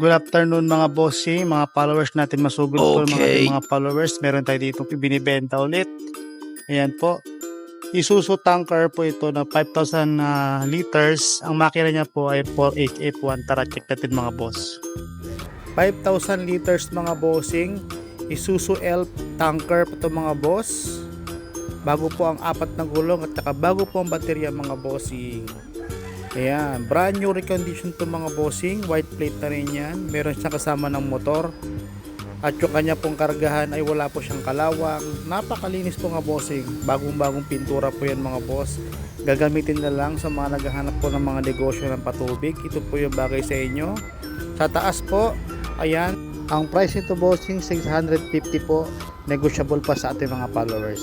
Good afternoon mga bossing, mga followers natin masugod po mga Okay. ating mga followers. Meron tayo dito binibenta ulit. Ayan po. Isuzu tanker po ito na 5,000 na liters. Ang makina niya po ay 4881. Tara check natin mga boss. 5,000 liters mga bossing. Isuzu L tanker po ito mga boss. Bago po ang apat na gulong at saka bago po ang baterya mga bossing. Ayan, brand new recondition to mga bossing. White plate na rin yan. Meron siyang kasama ng motor. At yung kanya pong kargahan ay wala po siyang kalawang. Napakalinis po nga bossing. Bagong bagong pintura po yan mga boss. Gagamitin na lang sa mga naghahanap po ng mga negosyo ng patubig. Ito po yung bagay sa inyo. Sa taas po, ayan. Ang price nito bossing 650 po. Negotiable pa sa ating mga followers.